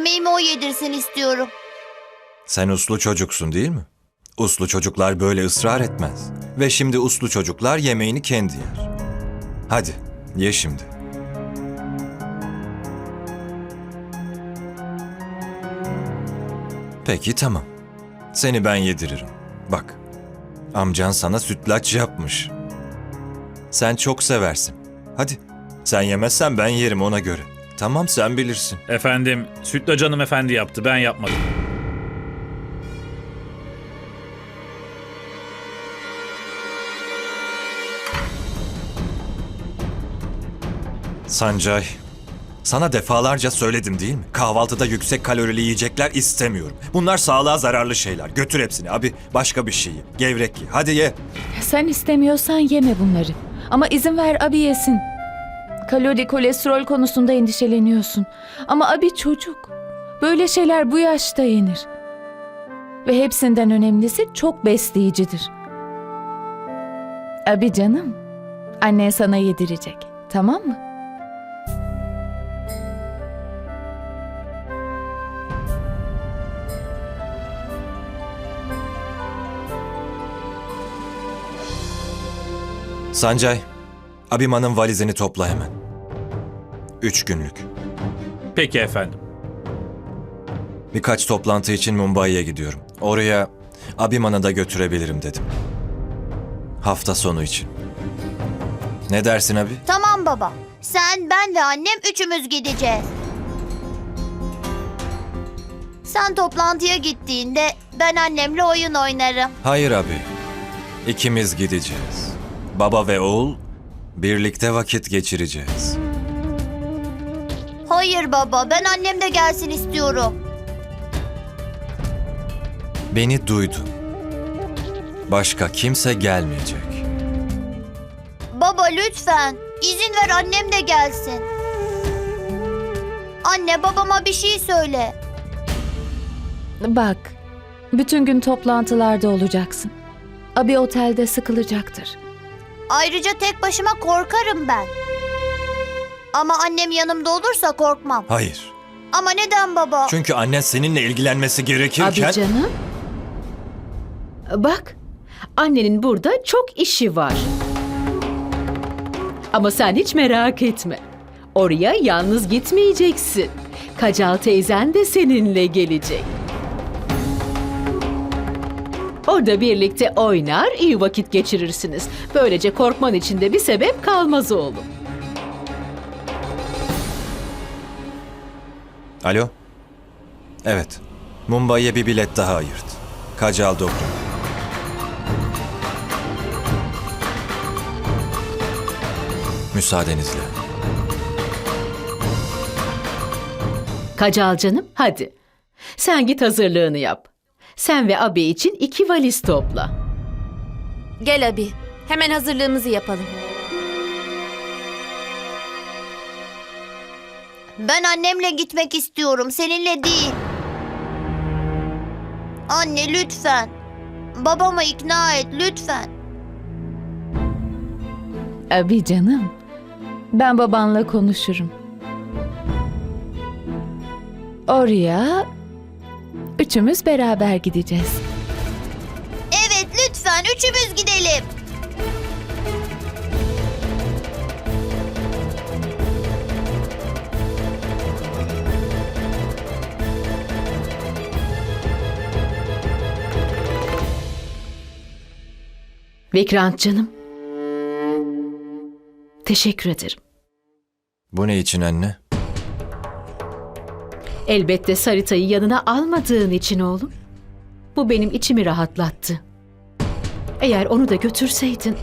Yemeğimi o yedirsin istiyorum. Sen uslu çocuksun değil mi? Uslu çocuklar böyle ısrar etmez. Ve şimdi uslu çocuklar yemeğini kendi yer. Hadi, ye şimdi. Peki tamam. Seni ben yediririm. Bak, amcan sana sütlaç yapmış. Sen çok seversin. Hadi, sen yemezsen ben yerim ona göre. Tamam sen bilirsin. Efendim, Sütlaç hanımefendi yaptı, ben yapmadım. Sancay, sana defalarca söyledim değil mi? Kahvaltıda yüksek kalorili yiyecekler istemiyorum. Bunlar sağlığa zararlı şeyler. Götür hepsini abi. Başka bir şey ye. Gevrek ye. Hadi ye. Sen istemiyorsan yeme bunları. Ama izin ver abi yesin. Kalori, kolesterol konusunda endişeleniyorsun. Ama abi çocuk. Böyle şeyler bu yaşta yenir. Ve hepsinden önemlisi çok besleyicidir. Abi canım, annen sana yedirecek. Tamam mı? Sancay, Abima'nın valizini topla hemen. Üç günlük. Peki efendim. Birkaç toplantı için Mumbai'ye gidiyorum. Oraya Abima'nı da götürebilirim dedim. Hafta sonu için. Ne dersin abi? Tamam baba. Sen, ben ve annem üçümüz gideceğiz. Sen toplantıya gittiğinde ben annemle oyun oynarım. Hayır abi. İkimiz gideceğiz. Baba ve oğul birlikte vakit geçireceğiz. Hayır baba, ben annem de gelsin istiyorum. Beni duydun. Başka kimse gelmeyecek. Baba lütfen, izin ver annem de gelsin. Anne babama bir şey söyle. Bak, bütün gün toplantılarda olacaksın. Abi otelde sıkılacaktır. Ayrıca tek başıma korkarım ben. Ama annem yanımda olursa korkmam. Hayır. Ama neden baba? Çünkü annen seninle ilgilenmesi gerekirken... Abi canım, Bak, annenin burada çok işi var. Ama sen hiç merak etme. Oraya yalnız gitmeyeceksin. Kacal teyzen de seninle gelecek. Orada birlikte oynar, iyi vakit geçirirsiniz. Böylece korkman için de bir sebep kalmaz oğlum. Alo? Evet. Mumbai'ye bir bilet daha ayırt. Kacal Dobro. Müsaadenizle. Kacal canım, hadi. Sen git hazırlığını yap. Sen ve abi için iki valiz topla. Gel abi. Hemen hazırlığımızı yapalım. Ben annemle gitmek istiyorum, seninle değil. Anne lütfen. Babamı ikna et lütfen. abi canım. Ben babanla konuşurum. Oraya üçümüz beraber gideceğiz. Evet lütfen üçümüz gidelim. Vikrant canım. Teşekkür ederim. Bu ne için anne? Elbette Sarita'yı yanına almadığın için oğlum. Bu benim içimi rahatlattı. Eğer onu da götürseydin...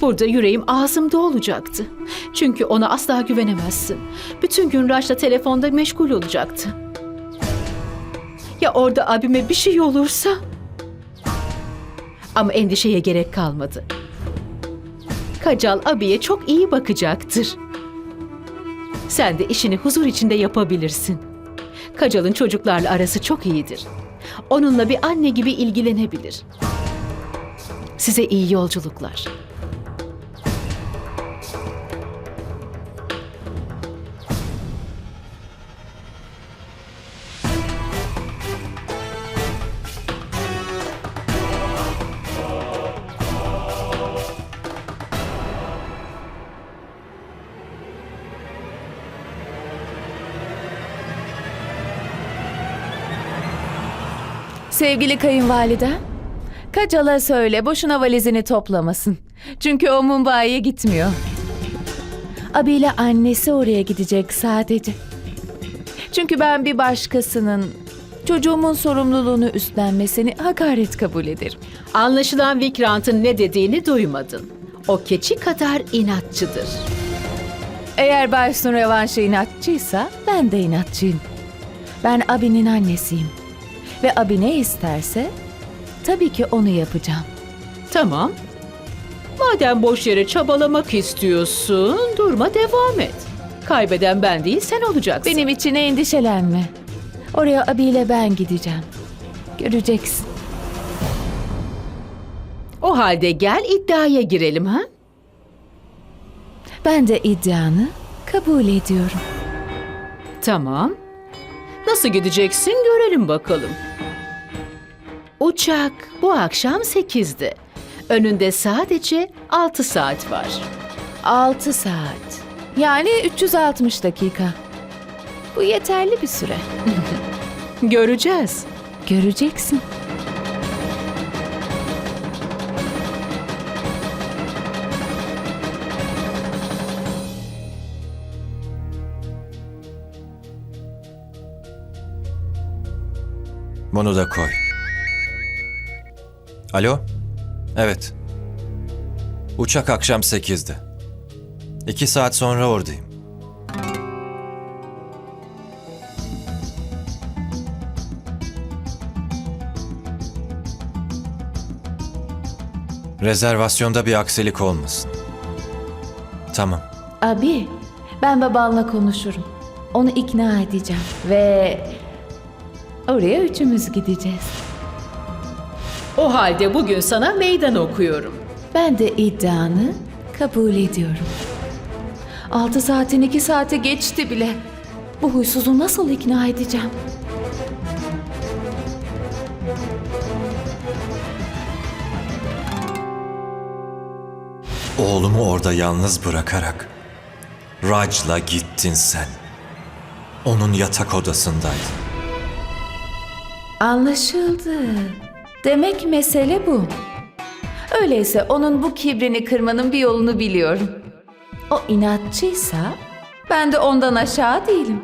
Burada yüreğim ağzımda olacaktı. Çünkü ona asla güvenemezsin. Bütün gün Raş'la telefonda meşgul olacaktı. Ya orada abime bir şey olursa? Ama endişeye gerek kalmadı. Kacal abiye çok iyi bakacaktır. Sen de işini huzur içinde yapabilirsin. Kacal'ın çocuklarla arası çok iyidir. Onunla bir anne gibi ilgilenebilir. Size iyi yolculuklar. Sevgili kayınvalide, Kacal'a söyle boşuna valizini toplamasın. Çünkü o Mumbai'ye gitmiyor. Abi ile annesi oraya gidecek sadece. Çünkü ben bir başkasının çocuğumun sorumluluğunu üstlenmesini hakaret kabul ederim. Anlaşılan Vikrant'ın ne dediğini duymadın. O keçi kadar inatçıdır. Eğer Baysun revanşı inatçıysa ben de inatçıyım. Ben abinin annesiyim. Ve abi ne isterse tabii ki onu yapacağım. Tamam. Madem boş yere çabalamak istiyorsun, durma devam et. Kaybeden ben değil, sen olacaksın. Benim için endişelenme. Oraya abiyle ben gideceğim. Göreceksin. O halde gel iddiaya girelim ha? Ben de iddianı kabul ediyorum. Tamam. Nasıl gideceksin görelim bakalım. Uçak bu akşam 8'de. Önünde sadece 6 saat var. 6 saat. Yani 360 dakika. Bu yeterli bir süre. Göreceğiz. Göreceksin. Bunu da koy. Alo? Evet. Uçak akşam 8'de. İki saat sonra oradayım. Rezervasyonda bir aksilik olmasın. Tamam. Abi, ben babanla konuşurum. Onu ikna edeceğim ve oraya üçümüz gideceğiz. O halde bugün sana meydan okuyorum. Ben de iddianı kabul ediyorum. Altı saatin iki saate geçti bile. Bu huysuzu nasıl ikna edeceğim? Oğlumu orada yalnız bırakarak Raj'la gittin sen. Onun yatak odasındaydın. Anlaşıldı. Demek mesele bu. Öyleyse onun bu kibrini kırmanın bir yolunu biliyorum. O inatçıysa ben de ondan aşağı değilim.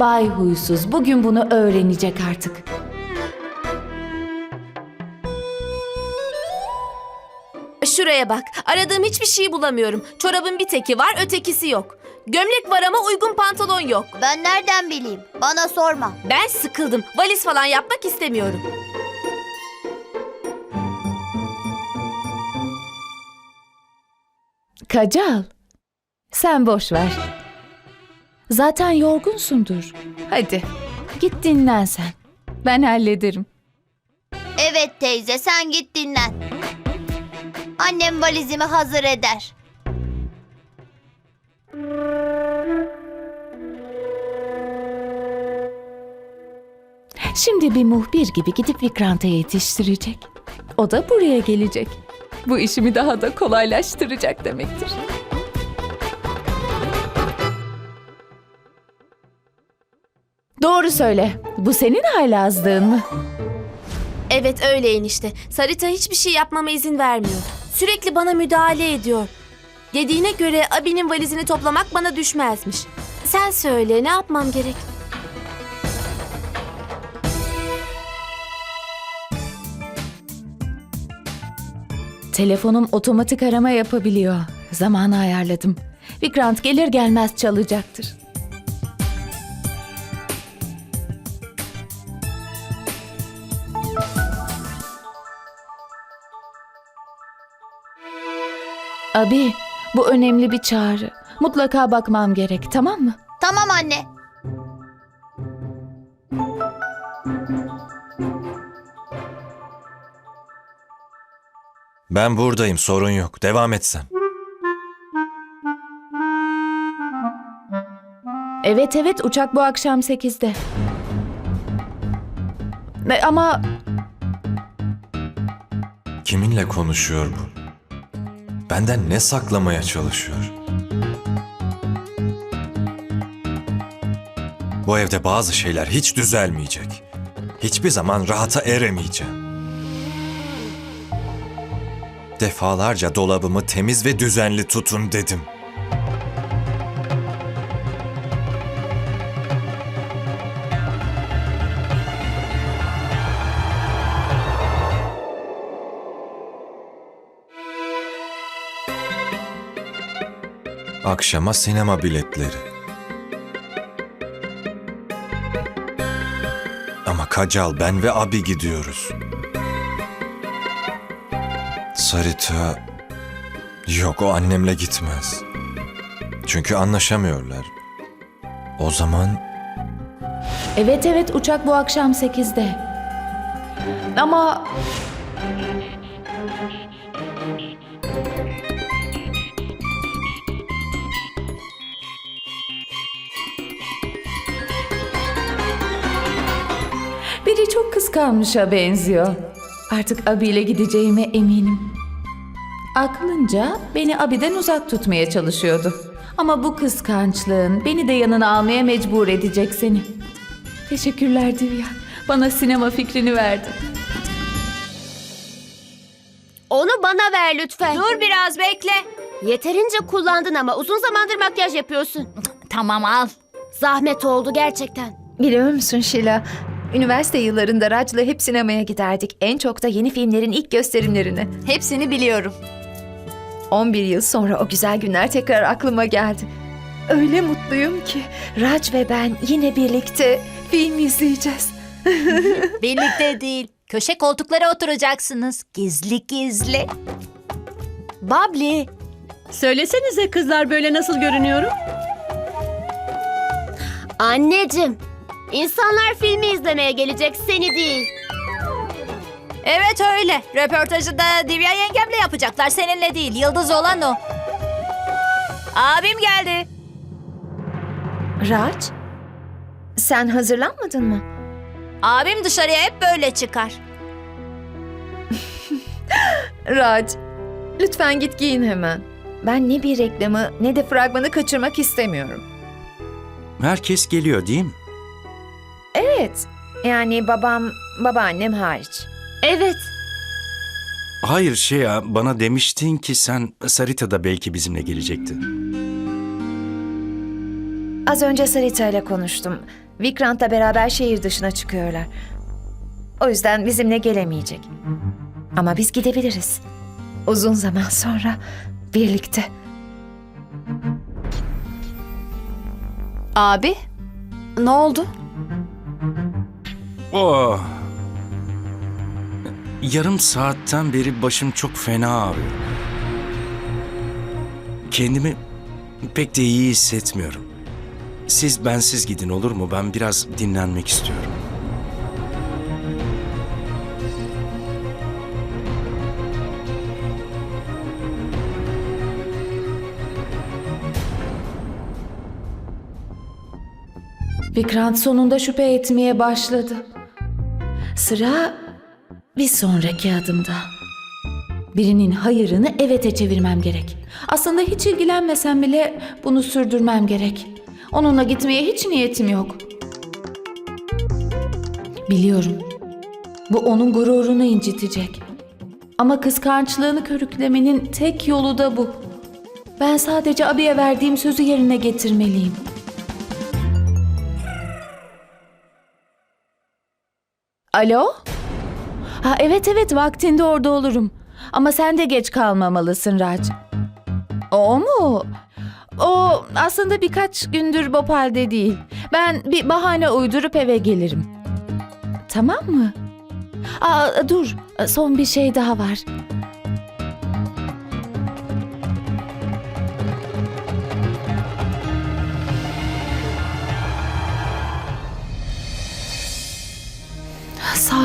Bay Huysuz bugün bunu öğrenecek artık. Şuraya bak. Aradığım hiçbir şeyi bulamıyorum. Çorabın bir teki var, ötekisi yok. Gömlek var ama uygun pantolon yok. Ben nereden bileyim? Bana sorma. Ben sıkıldım. Valiz falan yapmak istemiyorum. Kacal, sen boş ver. Zaten yorgunsundur. Hadi git dinlen sen. Ben hallederim. Evet teyze sen git dinlen. Annem valizimi hazır eder. Şimdi bir muhbir gibi gidip Vikrant'a yetiştirecek. O da buraya gelecek. Bu işimi daha da kolaylaştıracak demektir. Doğru söyle. Bu senin haylazlığın mı? Evet öyle enişte. Sarita hiçbir şey yapmama izin vermiyor. Sürekli bana müdahale ediyor. Dediğine göre abinin valizini toplamak bana düşmezmiş. Sen söyle ne yapmam gerek? Telefonum otomatik arama yapabiliyor. Zamanı ayarladım. Vikrant gelir gelmez çalacaktır. Abi, bu önemli bir çağrı. Mutlaka bakmam gerek, tamam mı? Tamam anne. Ben buradayım sorun yok. Devam et sen. Evet evet, uçak bu akşam 8'de. E, Ama Kiminle konuşuyor bu? Benden ne saklamaya çalışıyor? Bu evde bazı şeyler hiç düzelmeyecek. hiçbir zaman rahata eremeyeceğim. Defalarca dolabımı temiz ve düzenli tutun dedim. Akşama sinema biletleri. Ama Kacal, ben ve abi gidiyoruz. Sarita... Yok o annemle gitmez. Çünkü anlaşamıyorlar. O zaman Evet evet uçak bu akşam 8'de. Ama Çok kıskanmışa benziyor. Artık abiyle gideceğime eminim. Aklınca beni abiden uzak tutmaya çalışıyordu. Ama bu kıskançlığın beni de yanına almaya mecbur edecek seni. Teşekkürler Divya. Bana sinema fikrini verdin. Onu bana ver lütfen. Dur biraz bekle. Yeterince kullandın ama uzun zamandır makyaj yapıyorsun. Tamam al. Zahmet oldu gerçekten. Biliyor musun Şila? Üniversite yıllarında Raj'la hep sinemaya giderdik. En çok da yeni filmlerin ilk gösterimlerine. Hepsini biliyorum. 11 yıl sonra o güzel günler tekrar aklıma geldi. Öyle mutluyum ki Raj ve ben yine birlikte film izleyeceğiz. Birlikte değil. Köşe koltuklara oturacaksınız. Gizli gizli. Babli. Söylesenize kızlar böyle nasıl görünüyorum? Anneciğim, insanlar filmi izlemeye gelecek seni değil. Evet öyle. Röportajı da Divya yengemle yapacaklar. Seninle değil. Yıldız olan o. Abim geldi. Raj, sen hazırlanmadın mı? Abim dışarıya hep böyle çıkar. Raj, lütfen git giyin hemen. Ben ne bir reklamı ne de fragmanı kaçırmak istemiyorum. Herkes geliyor değil mi? Evet, yani babam, babaannem hariç. Evet, Hayır şey ya bana demiştin ki sen Sarita da belki bizimle gelecekti. Az önce Sarita ile konuştum. Vikrant'la beraber şehir dışına çıkıyorlar. O yüzden bizimle gelemeyecek. Ama biz gidebiliriz. Uzun zaman sonra birlikte. Abi, ne oldu? Oh. Yarım saatten beri başım çok fena ağrıyor. Kendimi pek de iyi hissetmiyorum. Siz bensiz gidin olur mu? Ben biraz dinlenmek istiyorum. Vikrant sonunda şüphe etmeye başladı. Sıra bir sonraki adımda. Birinin hayırını evete çevirmem gerek. Aslında hiç ilgilenmesem bile bunu sürdürmem gerek. Onunla gitmeye hiç niyetim yok. Biliyorum. Bu onun gururunu incitecek. Ama kıskançlığını körüklemenin tek yolu da bu. Ben sadece abiye verdiğim sözü yerine getirmeliyim. Alo? Ha evet evet vaktinde orada olurum. Ama sen de geç kalmamalısın Raj. O mu? O aslında birkaç gündür Bopal'de değil. Ben bir bahane uydurup eve gelirim. Tamam mı? Aa, dur, son bir şey daha var.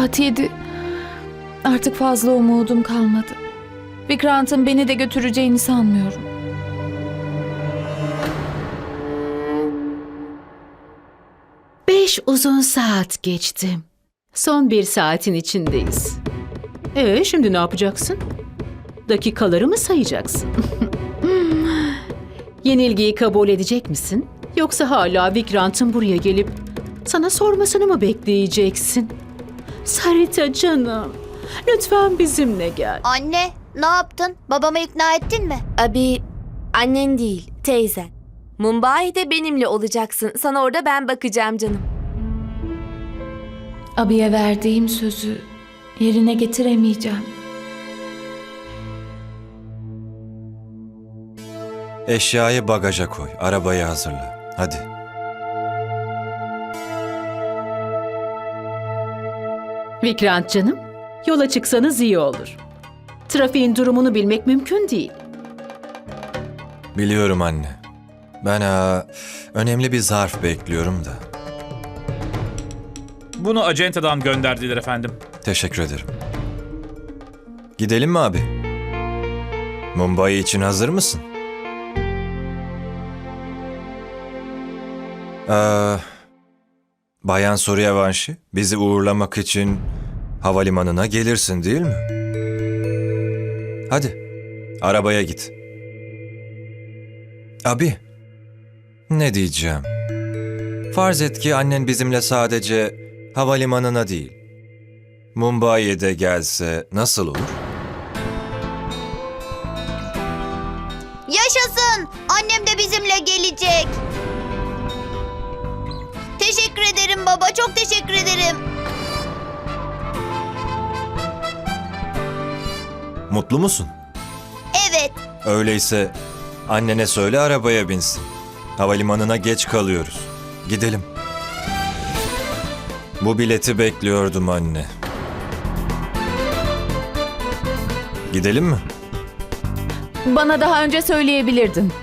Saat yedi. Artık fazla umudum kalmadı. Vikrant'ın beni de götüreceğini sanmıyorum. Beş uzun saat geçti. Son bir saatin içindeyiz. Ee, şimdi ne yapacaksın? Dakikaları mı sayacaksın? Yenilgiyi kabul edecek misin? Yoksa hala Vikrant'ın buraya gelip sana sormasını mı bekleyeceksin? Sarita canım. Lütfen bizimle gel. Anne, ne yaptın? Babamı ikna ettin mi? Abi, annen değil, teyzen. Mumbai'de benimle olacaksın. Sana orada ben bakacağım canım. Abiye verdiğim sözü yerine getiremeyeceğim. Eşyayı bagaja koy. Arabayı hazırla. Hadi. Vikrant canım, yola çıksanız iyi olur. Trafiğin durumunu bilmek mümkün değil. Biliyorum anne. Ben aa, önemli bir zarf bekliyorum da. Bunu acentadan gönderdiler efendim. Teşekkür ederim. Gidelim mi abi? Mumbai için hazır mısın? Ee, Bayan Suryavanshi, bizi uğurlamak için havalimanına gelirsin değil mi? Hadi, arabaya git. Abi, ne diyeceğim? Farz et ki annen bizimle sadece havalimanına değil, Mumbai'ye de gelse nasıl olur? Yaşasın! Annem de bizimle gelecek. Teşekkür ederim baba, çok teşekkür ederim. Mutlu musun? Evet, Öyleyse annene söyle arabaya binsin. Havalimanına geç kalıyoruz. Gidelim. Bu bileti bekliyordum anne. Gidelim mi? Bana daha önce söyleyebilirdin.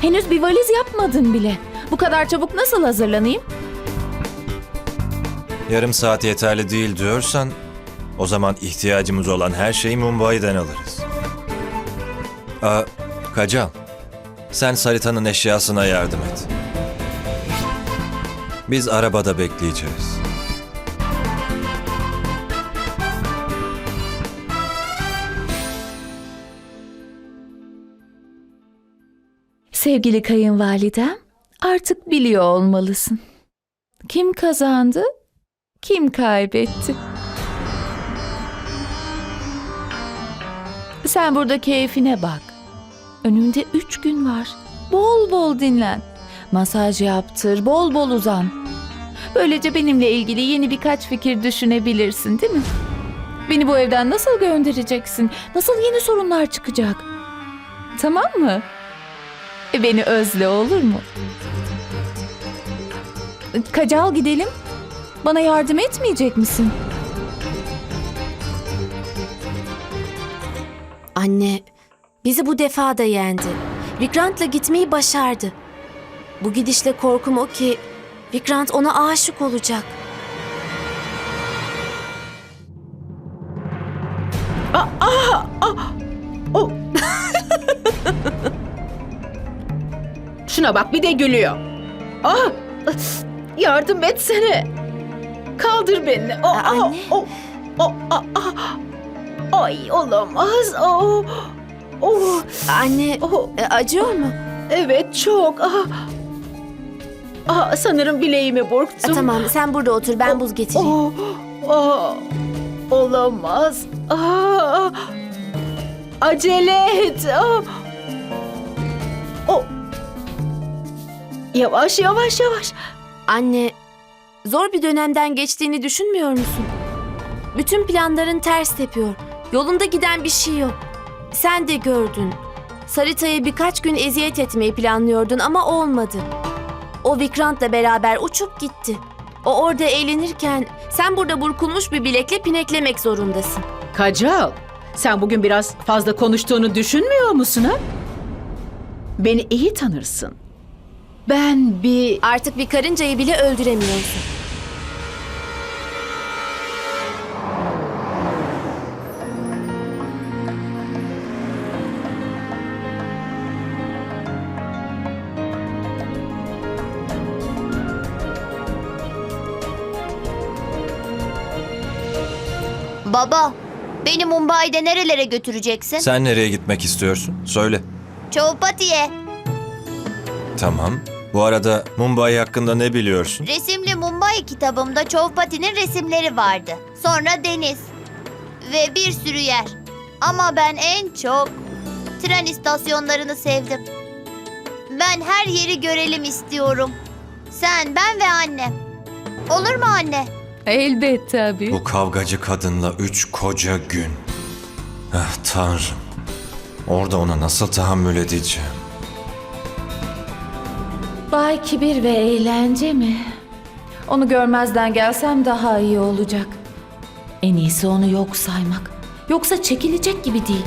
Henüz bir valiz yapmadın bile. Bu kadar çabuk nasıl hazırlanayım? Yarım saat yeterli değil diyorsan o zaman ihtiyacımız olan her şeyi Mumbai'den alırız. Aa, Kacal, sen Sarita'nın eşyasına yardım et. Biz arabada bekleyeceğiz. Sevgili kayınvalidem, artık biliyor olmalısın. Kim kazandı, kim kaybetti? Sen burada keyfine bak. Önünde üç gün var. Bol bol dinlen. Masaj yaptır, bol bol uzan. Böylece benimle ilgili yeni birkaç fikir düşünebilirsin değil mi? Beni bu evden nasıl göndereceksin? Nasıl yeni sorunlar çıkacak? Tamam mı? E, Beni özle olur mu? Kacal gidelim. Bana yardım etmeyecek misin? Anne, bizi bu defa da yendi. Vikrant'la gitmeyi başardı. Bu gidişle korkum o ki Vikrant ona aşık olacak. O... Şuna bak bir de gülüyor. Ah! Yardım etsene. Kaldır beni. Oh, Aa, anne. Oh, oh, ah, ah. Ay olamaz. Oh, oh, Anne, oh. e, acıyor mu? Evet çok. Ah. Ah, sanırım bileğimi E, burktum. tamam, sen burada otur, ben buz getireyim. Oh, oh, olamaz. Ah, acele et. Ah. Oh. Yavaş yavaş yavaş. Anne, zor bir dönemden geçtiğini düşünmüyor musun? Bütün planların ters tepiyor. Yolunda giden bir şey yok. Sen de gördün. Sarita'ya birkaç gün eziyet etmeyi planlıyordun ama olmadı. O Vikrant'la beraber uçup gitti. O orada eğlenirken sen burada burkulmuş bir bilekle pineklemek zorundasın. Kacal, sen bugün biraz fazla konuştuğunu düşünmüyor musun ha? Beni iyi tanırsın. Ben bir... Artık bir karıncayı bile öldüremiyorsun. Baba. Beni Mumbai'de nerelere götüreceksin? Sen nereye gitmek istiyorsun? Söyle. Çovpati'ye. Tamam. Bu arada Mumbai hakkında ne biliyorsun? Resimli Mumbai kitabımda Chowpatty'nin resimleri vardı. Sonra deniz. Ve bir sürü yer. Ama ben en çok tren istasyonlarını sevdim. Ben her yeri görelim istiyorum. Sen, ben ve annem. Olur mu anne? Elbette abi. Bu kavgacı kadınla üç koca gün. Ah tanrım. Orada ona nasıl tahammül edeceğim? Bay kibir ve eğlence mi? Onu görmezden gelsem daha iyi olacak. En iyisi onu yok saymak. Yoksa çekilecek gibi değil.